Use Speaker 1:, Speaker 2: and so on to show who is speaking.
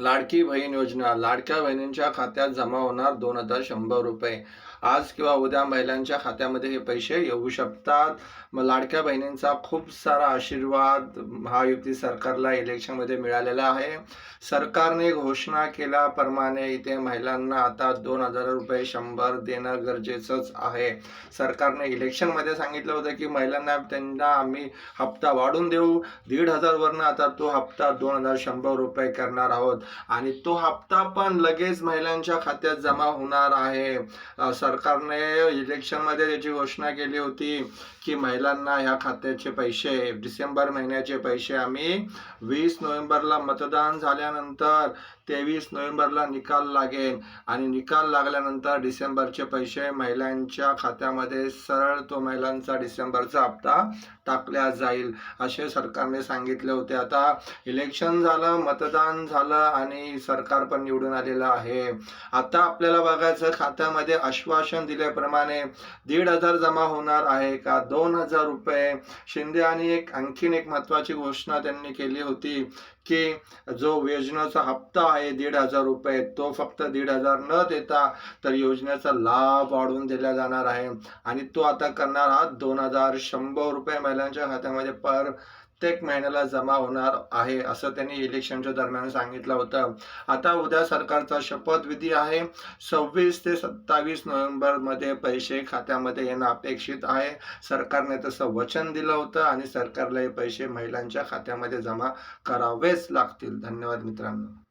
Speaker 1: लाडकी बहीण योजना. लाडक्या बहिणींच्या खात्यात जमा होणार दोन हजार शंभर रुपये. आज किंवा उद्या महिलांच्या खात्यामध्ये हे पैसे येऊ शकतात. मग लाडक्या बहिणींचा खूप सारा आशीर्वाद महायुती सरकारला इलेक्शनमध्ये मिळालेला आहे. सरकारने घोषणा केल्याप्रमाणे इथे महिलांना आता दोन हजार रुपये शंभर देणं गरजेचंच आहे. सरकारने इलेक्शनमध्ये सांगितलं होतं की महिलांना त्यांना आम्ही हप्ता वाढून देऊ. दीड हजारवरनं आता तो हप्ता दोन हजार शंभर रुपये करणार आहोत. आणि तो हप्ता पण लगेच महिलांच्या खात्यात जमा होणार आहे. सरकारने इलेक्शनमध्ये त्याची घोषणा केली होती की महिलांना ह्या खात्याचे पैसे डिसेंबर महिन्याचे पैसे आम्ही वीस नोव्हेंबरला मतदान झाल्यानंतर तेवीस नोव्हेंबरला निकाल लागेल. आणि निकाल लागल्यानंतर डिसेंबरचे पैसे महिलांच्या खात्यामध्ये सरळ तो महिलांचा डिसेंबरचा हप्ता टाकल्या जाईल असे सरकारने सांगितले होते. आता इलेक्शन झालं मतदान झालं आणि सरकार पण निवडून आलेलं आहे. आता आपल्याला बघायचं खात्यामध्ये आश्वासन दिल्याप्रमाणे दीड हजार जमा होणार आहे का? दोन हजार रुपये. शिंदे आणि एक आणखीन एक महत्वाची घोषणा त्यांनी केली होती की जो योजनेचा हप्ता आहे दीड हजार रुपये तो फक्त दीड हजार न देता तर योजनेचा लाभ वाढवून दिला जाणार आहे. आणि तो आता करणार आहात दोन हजार शंभर रुपये महिलांच्या खात्यामध्ये पर प्रत्येक महिन्याला जमा होणार आहे असं त्यांनी इलेक्शनच्या दरम्यान सांगितलं होतं. आता उद्या सरकारचा शपथविधी आहे. सव्वीस ते सत्तावीस नोव्हेंबरमध्ये पैसे खात्यामध्ये येणं अपेक्षित आहे. सरकारने तसं वचन दिलं होतं आणि सरकारला हे पैसे महिलांच्या खात्यामध्ये जमा करावेच लागतील. धन्यवाद मित्रांनो.